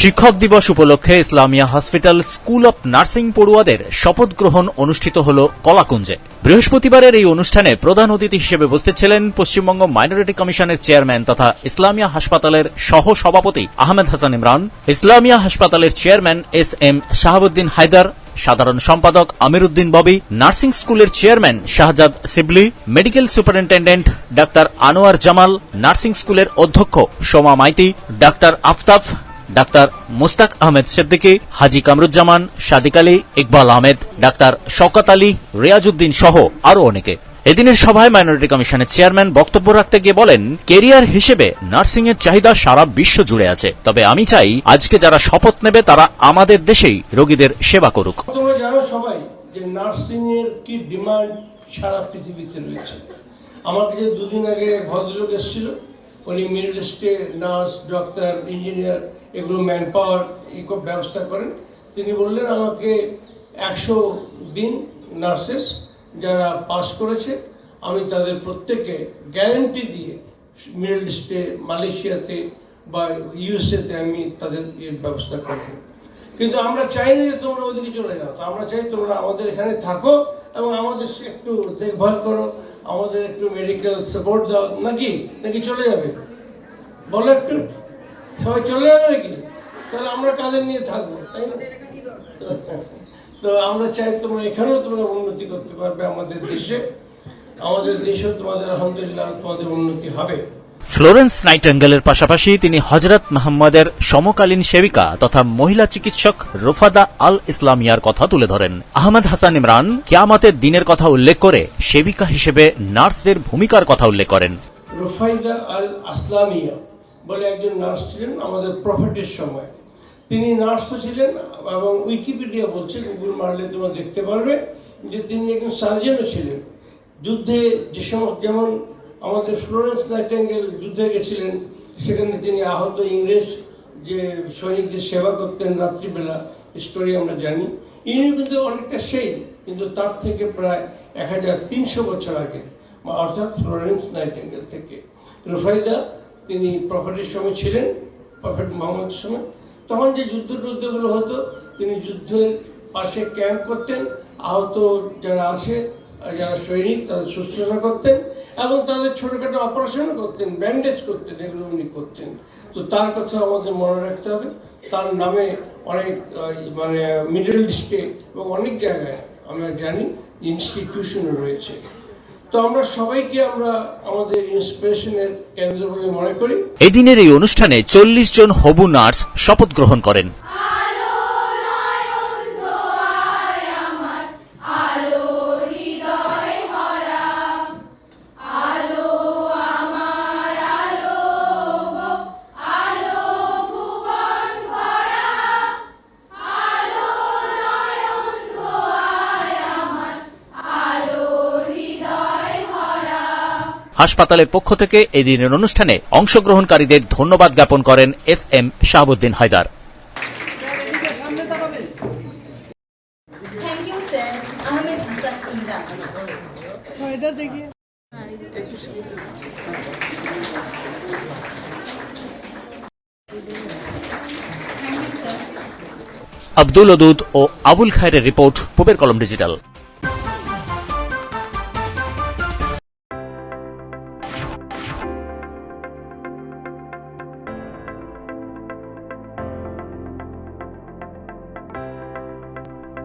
শিক্ষক দিবস উপলক্ষে Islamia hospital school of nursing পড়ুয়াদের শপথ গ্রহণ অনুষ্ঠিত হল কলাকুঞ্জে। বৃহস্পতিবারের এই অনুষ্ঠানে প্রধান অতিথি হিসেবে উপস্থিত ছিলেন পশ্চিমবঙ্গ মাইনরিটি কমিশনের চেয়ারম্যান তথা ইসলামিয়া হাসপাতালের সহ সভাপতি আহমেদ হাসান ইমরান, ইসলামিয়া হাসপাতালের chairman S M Shahabuddin Haider, সাধারণ সম্পাদক আমিরুদ্দিন ববি, নার্সিং স্কুলের chairman Shahzad Sibli, medical superintendent doctor Anwar Jamal, nursing স্কুলের অধ্যক্ষ Soma Maity, doctor Aftab doctor Mushtaq Ahmed Siddiqui, Haji Kamruzzaman, Sadiq Ali Iqbal Ahmed, doctor Shaukat Ali, Riazuddin সহ আরও অনেকে। এদিনের সভায় মাইনরিটি কমিশনের চেয়ারম্যান বক্তব্য রাখতে গিয়ে বলেন, কেরিয়ার হিসেবে নার্সিং এর চাহিদা সারা বিশ্ব জুড়ে আছে। তবে আমি চাই, আজকে যারা শপথ নেবে, তারা আমাদের দেশেই রোগীদের সেবা করুক। জানো সবাই যে নার্সিং এর কি ডিমান্ড সারা পৃথিবীতে রয়েছে। আমার কাছে দুদিন আগে ভদ্রলোক এসেছিল উনি মিডল ইস্টে নার্স ডক্টর ইঞ্জিনিয়ার এগুলো ম্যান পাওয়ার এইসব ব্যবস্থা করেন। তিনি বললেন, আমাকে একশো দিন নার্সেস যারা পাস করেছে, আমি তাদের প্রত্যেককে গ্যারেন্টি দিয়ে মিডল ইস্টে মালয়েশিয়াতে বা ইউএসএতে আমি তাদের ব্যবস্থা করব কিন্তু আমরা চাই না যে তোমরা ওদিকে চলে যাও। তো আমরা চাই তোমরা আমাদের এখানে থাকো এবং আমাদের একটু দেখভাল করো। আমাদের একটু মেডিকেল সাপোর্ট দাও নাকি? নাকি চলে যাবে? বলো একটু। সবাই চলে যাবে নাকি? তাহলে আমরা কাজের নিয়ে থাকব, তাই না? তো আমরা চাই তোমরা এখানেও তোমরা উন্নতি করতে পারবে আমাদের দেশে। আমাদের দেশেও তোমাদের আলহামদুলিল্লাহ তোমাদের উন্নতি হবে। ফ্লোরেন্স নাইটেঙ্গেলের পাশাপাশি তিনি হজরত মোহাম্মদের সমকালীন সেবিকা তথা মহিলা চিকিৎসক রোফাদা আল ইসলামিয়ার কথা তুলে ধরেন। আহমদ হাসান ইমরান কিয়ামতের দিনের কথা উল্লেখ করে সেবিকা হিসেবে নার্সদের ভূমিকার কথা উল্লেখ করেন। রুফাইদা আল আসলামিয়া বলে একজন নার্স ছিলেন আমাদের প্রফেটের সময়। তিনি নার্স তো ছিলেন এবং উইকিপিডিয়া বলছে গুগল মারলে তোমরা দেখতে পারবে যে তিনি একজন সার্জেনও ছিলেন। যুদ্ধে যে সমস্ত, যেমন আমাদের ফ্লোরেন্স নাইটেঙ্গেল যুদ্ধে গেছিলেন, সেখানে তিনি আহত ইংরেজ যে সৈনিকদের সেবা করতেন রাত্রিবেলা স্টোরি আমরা জানি। ইনি কিন্তু অনেকটা সেই, কিন্তু তার থেকে প্রায় এক হাজার তিনশো বছর আগে অর্থাৎ ফ্লোরেন্স নাইটেঙ্গেল থেকে। রুফাইদা, তিনি প্রফেটের সময় ছিলেন প্রফেট মোহাম্মদের সময়। তখন যে যুদ্ধ টুদ্ধগুলো হতো, তিনি যুদ্ধের পাশে ক্যাম্প করতেন, আহত যারা আছে যারা সৈনিক তাদের শুশ্রূষা করতেন এবং তাদের ছোটোখাটো অপারেশনও করতেন ব্যান্ডেজ করতেন, এগুলো উনি করতেন। তো তার কথা আমাদের মনে রাখতে হবে। তার নামে অনেক মানে মিডল ইস্টে এবং অনেক জায়গায় আমরা জানি ইনস্টিটিউশনও রয়েছে। তো আমরা সবাইকে আমরা আমাদের ইন্সপিরেশনের কেন্দ্র বলে মনে করি। এদিনের এই অনুষ্ঠানে চল্লিশ জন হবু নার্স শপথ গ্রহণ করেন। হাসপাতালের পক্ষ থেকে এই দিনের অনুষ্ঠানে অংশগ্রহণকারীদের ধন্যবাদ জ্ঞাপন করেন এস এম শাহাবুদ্দিন হায়দার। আব্দুল ওদুদ ও আবুল খায়ের রিপোর্ট পুবের কলম ডিজিটাল।